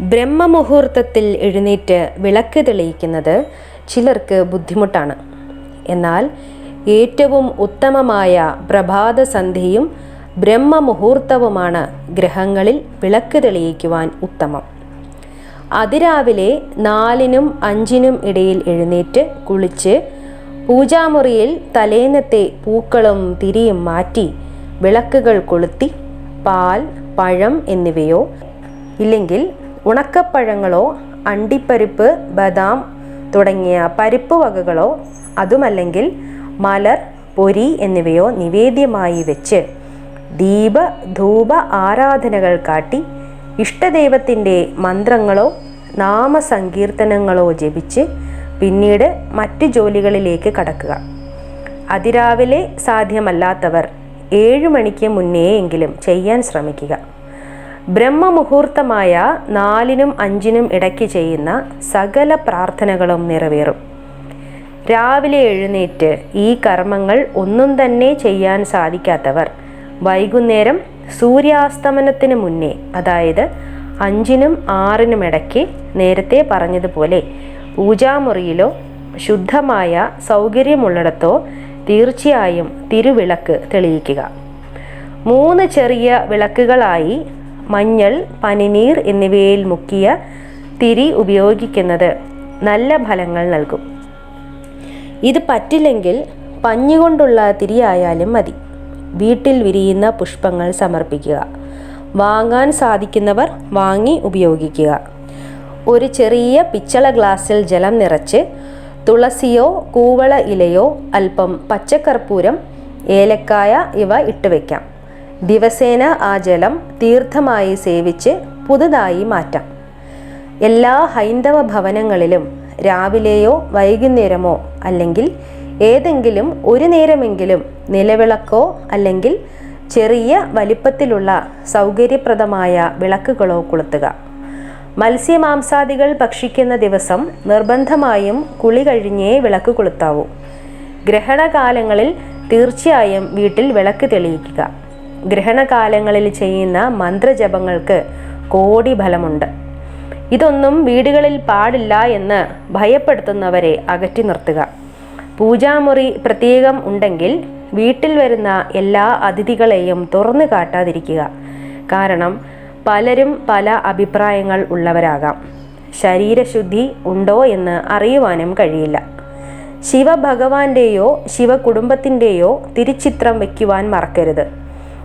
ബ്രഹ്മമുഹൂർത്തത്തിൽ എഴുന്നേറ്റ് വിളക്ക് തെളിയിക്കുന്നത് ചിലർക്ക് ബുദ്ധിമുട്ടാണ്. എന്നാൽ ഏറ്റവും ഉത്തമമായ പ്രഭാതസന്ധ്യയും ബ്രഹ്മമുഹൂർത്തവുമാണ് ഗ്രഹങ്ങളിൽ വിളക്ക് തെളിയിക്കുവാൻ ഉത്തമം. അതിരാവിലെ നാലിനും അഞ്ചിനും ഇടയിൽ എഴുന്നേറ്റ് കുളിച്ച് പൂജാമുറിയിൽ തലേന്നത്തെ പൂക്കളും തിരിയും മാറ്റി വിളക്കുകൾ കൊളുത്തി പാൽ പഴം എന്നിവയോ ഇല്ലെങ്കിൽ ഉണക്കപ്പഴങ്ങളോ അണ്ടിപ്പരിപ്പ് ബദാം തുടങ്ങിയ പരിപ്പ് വകകളോ അതുമല്ലെങ്കിൽ മലർ പൊരി എന്നിവയോ നിവേദ്യമായി വെച്ച് ദീപ ധൂപ ആരാധനകൾ കാട്ടി ഇഷ്ടദൈവത്തിന്റെ മന്ത്രങ്ങളോ നാമസങ്കീർത്തനങ്ങളോ ജപിച്ച് പിന്നീട് മറ്റ് ജോലികളിലേക്ക് കടക്കുക. അതിരാവിലെ സാധ്യമല്ലാത്തവർ ഏഴു മണിക്ക് മുന്നേയെങ്കിലും ചെയ്യാൻ ശ്രമിക്കുക. ബ്രഹ്മമുഹൂർത്തമായ നാലിനും അഞ്ചിനും ഇടയ്ക്ക് ചെയ്യുന്ന സകല പ്രാർത്ഥനകളും നിറവേറും. രാവിലെ എഴുന്നേറ്റ് ഈ കർമ്മങ്ങൾ ഒന്നും തന്നെ ചെയ്യാൻ സാധിക്കാത്തവർ വൈകുന്നേരം സൂര്യാസ്തമനത്തിന് മുന്നേ അതായത് അഞ്ചിനും ആറിനും ഇടയ്ക്ക് നേരത്തെ പറഞ്ഞതുപോലെ പൂജാമുറിയിലോ ശുദ്ധമായ സൗകര്യമുള്ളിടത്തോ തീർച്ചയായും തിരുവിളക്ക് തെളിയിക്കുക. മൂന്ന് ചെറിയ വിളക്കുകളായി മഞ്ഞൾ പനിനീർ എന്നിവയിൽ മുക്കിയ തിരി ഉപയോഗിക്കുന്നത് നല്ല ഫലങ്ങൾ നൽകും. ഇത് പറ്റില്ലെങ്കിൽ പഞ്ഞുകൊണ്ടുള്ള തിരിയായാലും മതി. വീട്ടിൽ വിരിയുന്ന പുഷ്പങ്ങൾ സമർപ്പിക്കുക. വാങ്ങാൻ സാധിക്കുന്നവർ വാങ്ങി ഉപയോഗിക്കുക. ഒരു ചെറിയ പിച്ചള ഗ്ലാസ്സിൽ ജലം നിറച്ച് തുളസിയോ കൂവള ഇലയോ അല്പം പച്ചക്കർപ്പൂരം ഏലക്കായ ഇവ ഇട്ടുവെക്കാം ദിവസേന ആ ജലം തീർത്ഥമായി സേവിച്ച് പുതുതായി മാറ്റാം. എല്ലാ ഹൈന്ദവ ഭവനങ്ങളിലും രാവിലെയോ വൈകുന്നേരമോ അല്ലെങ്കിൽ ഏതെങ്കിലും ഒരു നേരമെങ്കിലും നിലവിളക്കോ അല്ലെങ്കിൽ ചെറിയ വലിപ്പത്തിലുള്ള സൗകര്യപ്രദമായ വിളക്കുകളോ കൊളുത്തുക. മത്സ്യമാംസാദികൾ ഭക്ഷിക്കുന്ന ദിവസം നിർബന്ധമായും കുളി കഴിഞ്ഞേ വിളക്ക് കൊളുത്താവൂ. ഗ്രഹണകാലങ്ങളിൽ തീർച്ചയായും വീട്ടിൽ വിളക്ക് തെളിയിക്കുക. ഗ്രഹണകാലങ്ങളിൽ ചെയ്യുന്ന മന്ത്രജപങ്ങൾക്ക് കോടി ഫലമുണ്ട് ഇതൊന്നും വീടുകളിൽ പാടില്ല എന്ന് ഭയപ്പെടുത്തുന്നവരെ അകറ്റി നിർത്തുക. പൂജാമുറി പ്രത്യേകം ഉണ്ടെങ്കിൽ വീട്ടിൽ വരുന്ന എല്ലാ അതിഥികളെയും തുറന്നു കാട്ടാതിരിക്കുക. കാരണം പലരും പല അഭിപ്രായങ്ങൾ ഉള്ളവരാകാം. ശരീരശുദ്ധി ഉണ്ടോ എന്ന് അറിയുവാനും കഴിയില്ല. ശിവഭഗവാന്റെയോ ശിവകുടുംബത്തിന്റെയോ തിരിച്ചിത്രം വയ്ക്കുവാൻ മറക്കരുത്.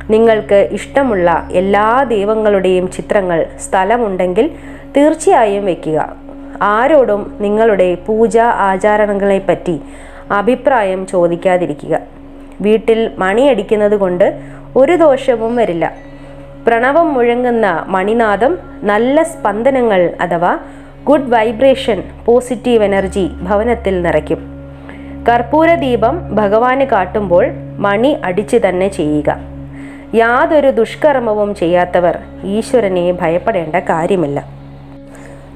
നിങ്ങൾക്ക് ഇഷ്ടമുള്ള എല്ലാ ദൈവങ്ങളുടെയും ചിത്രങ്ങൾ സ്ഥലമുണ്ടെങ്കിൽ തീർച്ചയായും വയ്ക്കുക ആരോടും നിങ്ങളുടെ പൂജാ ആചാരണങ്ങളെപ്പറ്റി അഭിപ്രായം ചോദിക്കാതിരിക്കുക. വീട്ടിൽ മണിയടിക്കുന്നത് കൊണ്ട് ഒരു ദോഷവും വരില്ല. പ്രണവം മുഴങ്ങുന്ന മണിനാദം നല്ല സ്പന്ദനങ്ങൾ അഥവാ ഗുഡ് വൈബ്രേഷൻ പോസിറ്റീവ് എനർജി ഭവനത്തിൽ നിറയ്ക്കും. കർപ്പൂര ദീപം ഭഗവാന് കാട്ടുമ്പോൾ മണി അടിച്ചു തന്നെ ചെയ്യുക. യാതൊരു ദുഷ്കർമ്മവും ചെയ്യാത്തവർ ഈശ്വരനെ ഭയപ്പെടേണ്ട കാര്യമില്ല.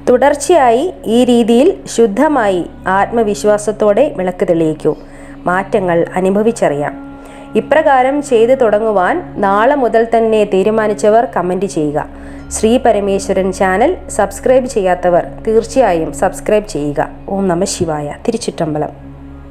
തുടർച്ചയായി ഈ രീതിയിൽ ശുദ്ധമായി ആത്മവിശ്വാസത്തോടെ വിളക്ക് തെളിയിക്കൂ. മാറ്റങ്ങൾ അനുഭവിച്ചറിയാം. ഇപ്രകാരം ചെയ്തു തുടങ്ങുവാൻ നാളെ മുതൽ തന്നെ തീരുമാനിച്ചവർ കമന്റ് ചെയ്യുക. ശ്രീ പരമേശ്വരൻ ചാനൽ സബ്സ്ക്രൈബ് ചെയ്യാത്തവർ തീർച്ചയായും സബ്സ്ക്രൈബ് ചെയ്യുക. ഓം നമ ശിവായ. തിരുച്ചിറ്റമ്പലം.